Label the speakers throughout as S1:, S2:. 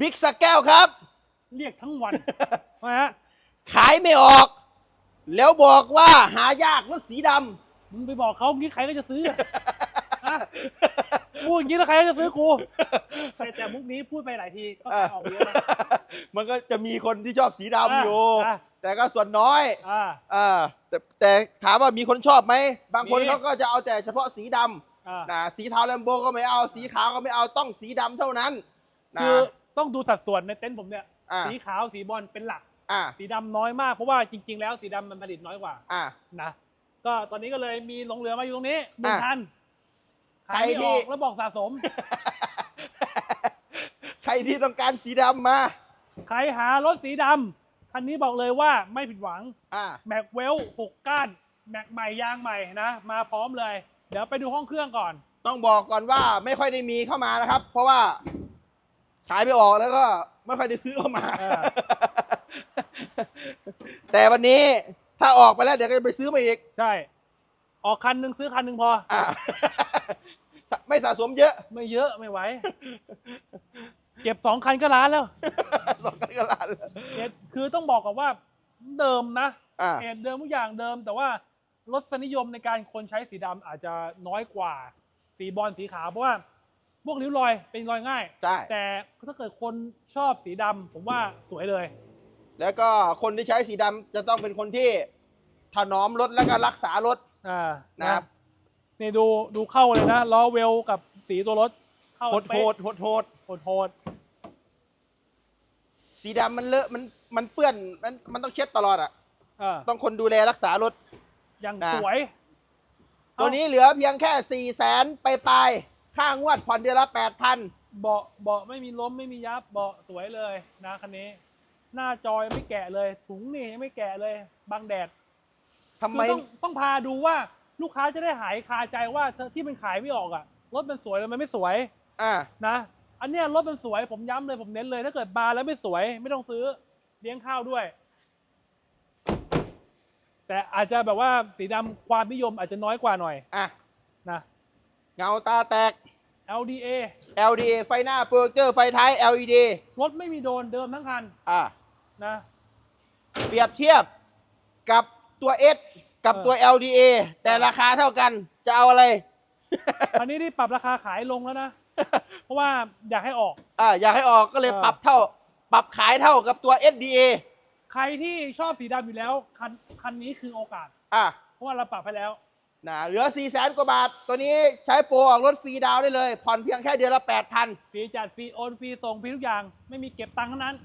S1: บิ๊กสแก้วครับ
S2: เรียกทั้งวัน นะฮะ
S1: ขายไม่ออก แล้วบอกว่าหายากรถสีด
S2: มึงไปบอกเขางี้ใครก็จะซื้ออะฮะพูดอย่างนี้แล้วใครก็จะซื้อกูแต่แต่มุกนี้พูดไปหลายทีก็ำ
S1: อะ
S2: ออกเยอะนะ
S1: มันก็จะมีคนที่ชอบสีดำอยู่
S2: อะ
S1: แต่ก็ส่วนน้อย
S2: อ่า
S1: อ่าแต่แต่ถามว่ามีคนชอบไหม บางคน
S2: มี
S1: เขาก็จะเอาแต่เฉพาะสีด
S2: อ่าำ
S1: นะสีเทาแลมโบก็ไม่เอา สีขาวก็ไม่เอาต้องสีดำเท่านั้นนะ
S2: คือ ต้องดูสัดส่วนในเต็นท์ผมเนี่ย
S1: อ่า
S2: สีขาวสีบอลเป็นหลัก
S1: อ่า
S2: สีดำน้อยมากเพราะว่าจริง ๆ แล้วสีดำมันผลิตน้อยกว่า
S1: อ่า
S2: นะก็ตอนนี้ก็เลยมีหลงเหลือมาอยู่ตรงนี้หนึ่ง
S1: อะ
S2: คัน
S1: ใคร
S2: ขายไม่
S1: ที่
S2: ออกแล้วบอกสะสม
S1: ใครที่ต้องการสีดำมา
S2: ใครหารถสีดำคันนี้บอกเลยว่าไม่ผิดหวัง
S1: อ่า
S2: แม็กเวลหกก้านแม็กใหม่ยางใหม่นะ มาพร้อมเลย เดี๋ยวไปดูห้องเครื่องก่อน
S1: ต้องบอกก่อนว่าไม่ค่อยได้มีเข้ามานะครับ เพราะว่า ขายไม่ออกแล้วก็ไม่ค่อยได้ซื้อเข้ามา
S2: เออ
S1: แต่วันนี้ถ้าออกไปแล้วเดี๋ยวก็จะไปซื้อมาอีก
S2: ใช่ ออกคันหนึ่งซื้อคันหนึ่งพอ
S1: อ่าไม่สะสมเยอะ
S2: ไม่เยอะไม่ไหว เก็บสองคันก็ล้านแล้ว
S1: สองกันก็ล้านแล้ว
S2: เนี่ยคือต้องบอกก่อนว่าเดิมนะ
S1: อ่า
S2: เอ็นเดิมทุกอย่างเดิม แต่ว่ารสนิยมในการคนใช้สีดำอาจจะน้อยกว่า สีบอลสีขาวเพราะว่า พวกริ้วรอยเป็นรอยง่าย
S1: ใช่
S2: แต่ถ้าเกิดคนชอบสีดำผมว่าสวยเลย
S1: แล้วก็คนที่ใช้สีดำจะต้องเป็นคนที่ถนอมรถแล้วก็รักษารถ
S2: อ่า
S1: นะครับ
S2: นี่ดูดูเข้าเลยนะล้อเวลกับสีตัวรถเข้า
S1: โหดโห
S2: เป๊ะ
S1: ดโหดโหด
S2: โหดโหด
S1: สีดำมันเลอะมันมันเปื้อนมันมันต้องเช็ดตลอดอะ
S2: อ่า
S1: ต้องคนดูแลรักษารถ
S2: อย่าง
S1: นะ
S2: สวย
S1: ตัวนี้เหลือเพียงแค่สี่แสนไปปลายๆ ค่างวดผ่อนเดือนละแปดพัน
S2: เบาะเบาะไม่มีล้มไม่มียับเบาะสวยเลยนะคันนี้ หน้าจอยงไม่แกะเลย ถุงนี่ยังไม่แกะเลยบังแดด
S1: ทำไม
S2: คือต้องต้องพาดูว่าลูกค้าจะได้หายคาใจว่าที่มันขายไม่ออกอะรถมันสวยแล้วมันไม่สวย
S1: อ่า
S2: นะ อันเนี้ยรถมันสวยผมย้ำเลยผมเน้นเลย ถ้าเกิดบาร์แล้วไม่สวยไม่ต้องซื้อเลี้ยงข้าวด้วย แต่อาจจะแบบว่าสีดำความนิยมอาจจะน้อยกว่าหน่อย
S1: อะ
S2: นะ
S1: เงาตาแตก
S2: LDA
S1: LDA ไฟหน้าโปรเจคเตอร์ไฟท้าย LED
S2: รถไม่มีโดนเดิมทั้งคัน
S1: อ่า
S2: นะ
S1: เปรียบเทียบกับตัว S กับตัว LDA แต่ราคาเท่ากันจะเอาอะไร
S2: คันนี้ที่ปรับราคาขายลงแล้วนะ เพราะว่าอยากให้ออก
S1: อ่าอยากให้ออกก็เลย
S2: เออ
S1: ปรับเท่า ปรับขายเท่ากับตัว SDA
S2: ใครที่ชอบสีดำอยู่แล้ว คันคันนี้คือโอกาส
S1: อะ
S2: เพราะว่าเราปรับให้แล้ว
S1: นะเหลือ 4 0 0แสนกว่าบาท ตัวนี้ใช้โปรออกรถฟรีดาวน์ได้เลย ผ่อนเพียงแค่เดือนละ 8,000
S2: ฟรีจัดฟรีโอนฟรีส่งฟรีทุกอย่างไม่มีเก็บตังค์ทั้งนั้น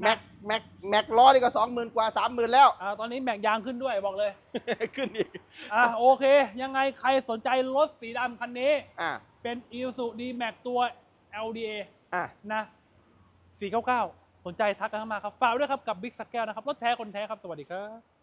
S1: แม็กแม็กแม็กล้อนี่ก็ 20,000 กว่า 30,000 แล้ว
S2: อ่าตอนนี้แม็กยางขึ้นด้วยบอกเลย
S1: ขึ้นอีก
S2: อ่าโอเค ยังไงใครสนใจรถสีดำคันนี้
S1: อะ
S2: เป็น i s u d m a x ตัว LDA
S1: อะ
S2: นะ499 สนใจทักกันเข้ามาครับฝากไว้ด้วยครับกับ Big s ักแก้วนะครับรถแท้คนแท้ครับสวัสดีครับ